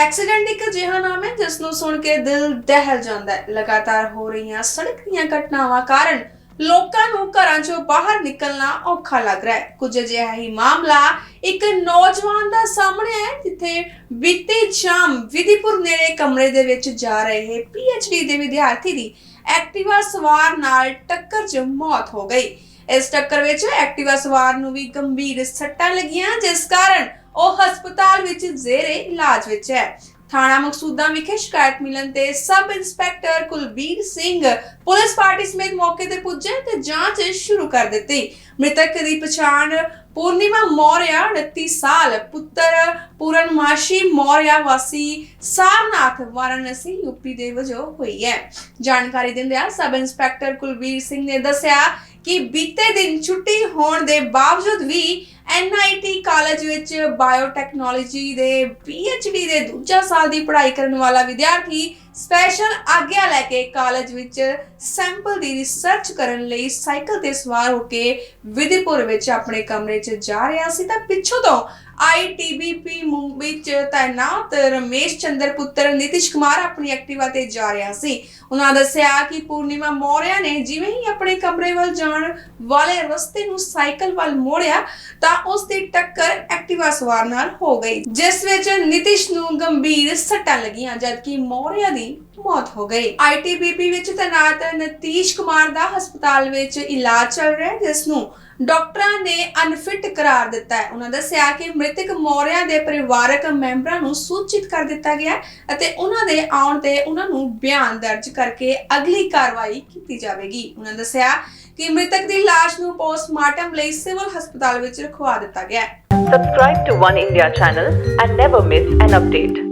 Accident ਇੱਕ ਅਜਿਹਾ ਨਾਮ ਹੈ ਜਿਸ ਨੂੰ ਸੁਣ ਕੇ ਦਿਲ ਦਹਿਲ ਜਾਂਦਾ ਹੈ। ਲਗਾਤਾਰ ਹੋ ਰਹੀਆਂ ਸੜਕ ਦੀਆਂ ਘਟਨਾਵਾਂ ਕਾਰਨ ਲੋਕਾਂ ਨੂੰ ਘਰਾਂ ਚੋਂ ਬਾਹਰ ਨਿਕਲਣਾ ਔਖਾ ਲੱਗ ਰਿਹਾ ਹੈ। ਕੁਝ ਅਜਿਹਾ ਹੀ ਮਾਮਲਾ ਇੱਕ ਨੌਜਵਾਨ ਦਾ ਸਾਹਮਣੇ ਹੈ, ਜਿੱਥੇ ਬੀਤੀ ਸ਼ਾਮ ਵਿਧੀਪੁਰ ਨੇੜੇ ਕਮਰੇ ਦੇ ਵਿੱਚ ਜਾ ਰਹੇ ਡੀ ਦੇ ਵਿਦਿਆਰਥੀ ਦੀ ਐਕਟਿਵਾ ਸਵਾਰ ਨਾਲ ਟੱਕਰ 'ਚ ਮੌਤ ਹੋ ਗਈ। ਇਸ ਟੱਕਰ ਵਿੱਚ ਐਕਟਿਵਾ ਸਵਾਰ ਨੂੰ ਵੀ ਗੰਭੀਰ ਸੱਟਾਂ ਲੱਗੀਆਂ ਜਿਸ ਕਾਰਨ ਉਹ ਹਸਪਤਾਲ ਵਿੱਚ ਜ਼ੇਰੇ ਇਲਾਜ ਵਿੱਚ ਹੈ। ਥਾਣਾ ਮਕਸੂਦਾਂ ਵਿਖੇ ਸ਼ਿਕਾਇਤ ਮਿਲਣ ਤੇ sub inspector Kulbir Singh police party ਸਮੇਤ ਮੌਕੇ ਤੇ ਪੁੱਜੇ ਤੇ ਜਾਂਚ ਸ਼ੁਰੂ ਕਰ ਦਿੱਤੀ। ਮ੍ਰਿਤਕ ਦੀ ਪਛਾਣ ਪੂਰਨਿਮਾ ਮੌਰਿਆ 29 ਸਾਲ, ਪੁੱਤਰ ਪੂਰਨਮਾਸ਼ੀ ਮੌਰਿਆ ਵਾਸੀ ਸਾਰਨਾਥ ਵਾਰਾਣਸੀ ਯੂਪੀ ਦੇ ਵਜੋਂ ਹੋਈ ਹੈ। ਜਾਣਕਾਰੀ ਦਿੰਦਿਆਂ ਸਬ ਇੰਸਪੈਕਟਰ ਕੁਲਬੀਰ ਸਿੰਘ ਨੇ ਦੱਸਿਆ ਕਿ ਬੀਤੇ ਦਿਨ ਛੁੱਟੀ ਹੋਣ ਦੇ ਬਾਵਜੂਦ ਵੀ ਐਨਆਈਟੀ ਕਾਲਜ ਵਿੱਚ ਬਾਇਓਟੈਕਨੋਲੋਜੀ ਦੇ ਡੀ ਦੇ ਦੂਜਾ ਸਾਲ ਦੀ ਪੜ੍ਹਾਈ ਕਰਨ ਵਾਲਾ ਵਿਦਿਆਰਥੀ ਸਪੈਸ਼ਲ ਆਗਿਆ ਲੈ ਕੇ ਕਾਲਜ ਵਿੱਚ ਸੈਂਪਲ ਦੀ ਰਿਸਰਚ ਕਰਨ ਲਈ ਸਾਈਕਲ ਤੇ ਸਵਾਰ ਹੋ ਕੇ ਵਿਧੀਪੁਰ ਵਿੱਚ ਆਪਣੇ ਕਮਰੇ 'ਚ ਜਾ ਰਿਹਾ ਸੀ। ਤਾਂ ਪਿੱਛੋਂ ਤੋਂ ਆਈਟੀਬੀਪੀ ਮੁੰਬਈ 'ਚ ਤਾਇਨਾਤ ਰਮੇਸ਼ ਚੰਦਰ ਪੁੱਤਰ ਨਿਤਿਸ਼ ਕੁਮਾਰ ਆਪਣੀ ਐਕਟਿਵਾ ਤੇ ਜਾ ਰਿਹਾ ਸੀ। ਉਹਨਾਂ ਦੱਸਿਆ ਕਿ ਪੂਰਨਿਮਾ ਮੌਰਿਆ ਨੇ ਜਿਵੇਂ ਹੀ ਆਪਣੇ ਕਮਰੇ ਵੱਲ ਜਾਣ ਵਾਲੇ ਰਸਤੇ ਨੂੰ ਸਾਈਕਲ ਵੱਲ ਮੋੜਿਆ, ਤਾਂ ਉਸ ਦੀ ਟੱਕਰ ਐਕਟਿਵਾ ਸਵਾਰ ਨਾਲ ਹੋ ਗਈ, ਜਿਸ ਵਿੱਚ ਨਿਤਿਸ਼ ਨੂੰ ਗੰਭੀਰ ਸੱਟਾਂ ਲੱਗੀਆਂ, ਜਦਕਿ ਮੌਰਿਆ ਦੀ ਮੌਤ ਹੋ ਗਈ। ਆਈਟੀਬੀਪੀ ਵਿੱਚ ਤੈਨਾਤ ਨਤੀਸ਼ ਕੁਮਾਰ ਦਾ ਹਸਪਤਾਲ ਵਿੱਚ ਇਲਾਜ ਚੱਲ ਰਿਹਾ ਹੈ, ਜਿਸ ਨੂੰ ਡਾਕਟਰਾਂ ਨੇ ਅਨਫਿਟ ਕਰਾਰ ਦਿੱਤਾ ਹੈ। ਉਹਨਾਂ ਦੱਸਿਆ ਕਿ ਮ੍ਰਿਤਕ ਮੌਰਿਆ ਦੇ ਪਰਿਵਾਰਕ ਮੈਂਬਰਾਂ ਨੂੰ ਸੂਚਿਤ ਕਰ ਦਿੱਤਾ ਗਿਆ ਅਤੇ ਉਹਨਾਂ ਦੇ ਆਉਣ ਤੇ ਉਹਨਾਂ ਨੂੰ ਬਿਆਨ ਦਰਜ ਕਰਕੇ ਅਗਲੀ ਕਾਰਵਾਈ ਕੀਤੀ ਜਾਵੇਗੀ। ਉਹਨਾਂ ਦੱਸਿਆ ਕਿ ਮ੍ਰਿਤਕ ਦੀ ਲਾਸ਼ ਨੂੰ ਪੋਸਟਮਾਰਟਮ ਲਈ ਸਿਵਲ ਹਸਪਤਾਲ ਵਿੱਚ ਰਖਵਾ ਦਿੱਤਾ ਗਿਆ ਹੈ। Subscribe to One India channel and never miss an update.